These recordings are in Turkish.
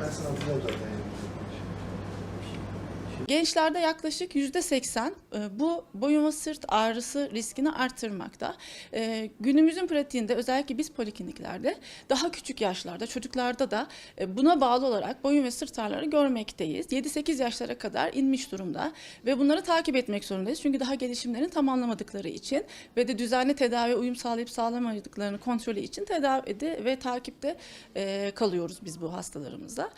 Ben sana okula uzattım. Gençlerde yaklaşık yüzde seksen e, bu boyun ve sırt ağrısı riskini artırmakta. E, Günümüzün pratiğinde özellikle biz polikliniklerde daha küçük yaşlarda çocuklarda da e, buna bağlı olarak boyun ve sırt ağrıları görmekteyiz. 7-8 yaşlara kadar inmiş durumda ve bunları takip etmek zorundayız. Çünkü daha gelişimlerini tamamlamadıkları için ve de düzenli tedavi uyum sağlayıp sağlamadıklarını kontrolü için tedavide ve takipte kalıyoruz biz bu hastalarımızda.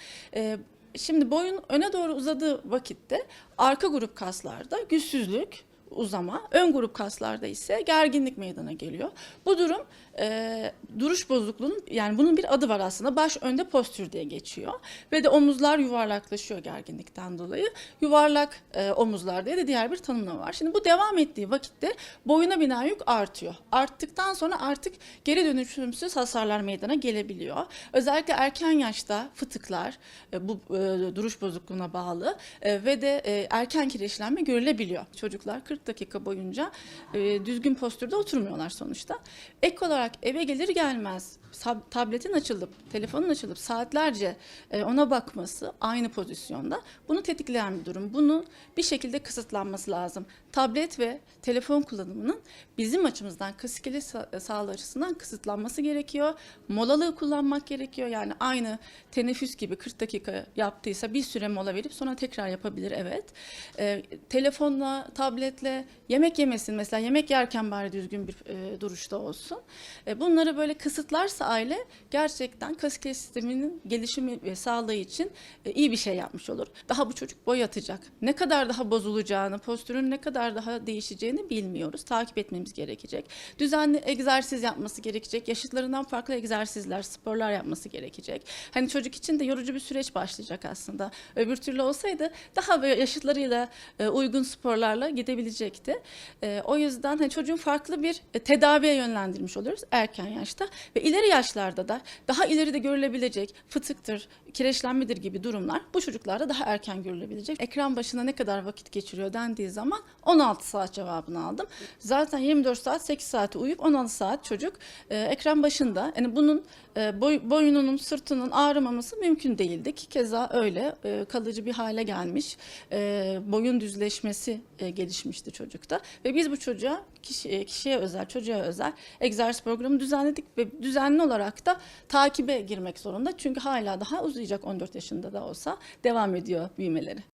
Şimdi boyun öne doğru uzadığı vakitte arka grup kaslarda güçsüzlük, uzama, ön grup kaslarda ise gerginlik meydana geliyor. Bu durum e, duruş bozukluğunun yani bunun bir adı var aslında baş önde postür diye geçiyor ve de omuzlar yuvarlaklaşıyor gerginlikten dolayı. Yuvarlak e, omuzlar diye de diğer bir tanımlama var. Şimdi bu devam ettiği vakitte boyuna binen yük artıyor. Arttıktan sonra artık geri dönüşümsüz hasarlar meydana gelebiliyor. Özellikle erken yaşta fıtıklar e, bu e, duruş bozukluğuna bağlı e, ve de e, erken kireçlenme görülebiliyor. Çocuklar 40 dakika boyunca e, düzgün postürde oturmuyorlar sonuçta. Ek olarak eve gelir gelmez tabletin açılıp, telefonun açılıp saatlerce e, ona bakması aynı pozisyonda bunu tetikleyen bir durum. Bunun bir şekilde kısıtlanması lazım. Tablet ve telefon kullanımının bizim açımızdan kaskeli sa- sağlığı açısından kısıtlanması gerekiyor. Molalı kullanmak gerekiyor. Yani aynı teneffüs gibi 40 dakika yaptıysa bir süre mola verip sonra tekrar yapabilir evet. E, telefonla, tabletle yemek yemesin. Mesela yemek yerken bari düzgün bir e, duruşta olsun. E, bunları böyle kısıtlarsa aile gerçekten kaskeli sisteminin gelişimi ve sağlığı için e, iyi bir şey yapmış olur. Daha bu çocuk boy atacak. Ne kadar daha bozulacağını, postürün ne kadar daha değişeceğini bilmiyoruz. Takip etmemiz gerekecek. Düzenli egzersiz yapması gerekecek. Yaşıtlarından farklı egzersizler, sporlar yapması gerekecek. Hani çocuk için de yorucu bir süreç başlayacak aslında. Öbür türlü olsaydı daha böyle yaşıtlarıyla e, uygun sporlarla gidebilecekti. E, o yüzden hani çocuğun farklı bir e, tedaviye yönlendirmiş oluyoruz erken yaşta ve ileri yaşlarda da daha ileride görülebilecek fıtıktır, kireçlenmedir gibi durumlar bu çocuklarda daha erken görülebilecek. Ekran başına ne kadar vakit geçiriyor dendiği zaman 16 saat cevabını aldım. Zaten 24 saat 8 saati uyuyup 16 saat çocuk e, ekran başında. Yani bunun e, boy, boynunun, sırtının ağrımaması mümkün değildi ki keza öyle e, kalıcı bir hale gelmiş. E, boyun düzleşmesi e, gelişmişti çocukta ve biz bu çocuğa kişi, e, kişiye özel, çocuğa özel egzersiz programı düzenledik ve düzenli olarak da takibe girmek zorunda. Çünkü hala daha uzayacak 14 yaşında da olsa devam ediyor büyümeleri.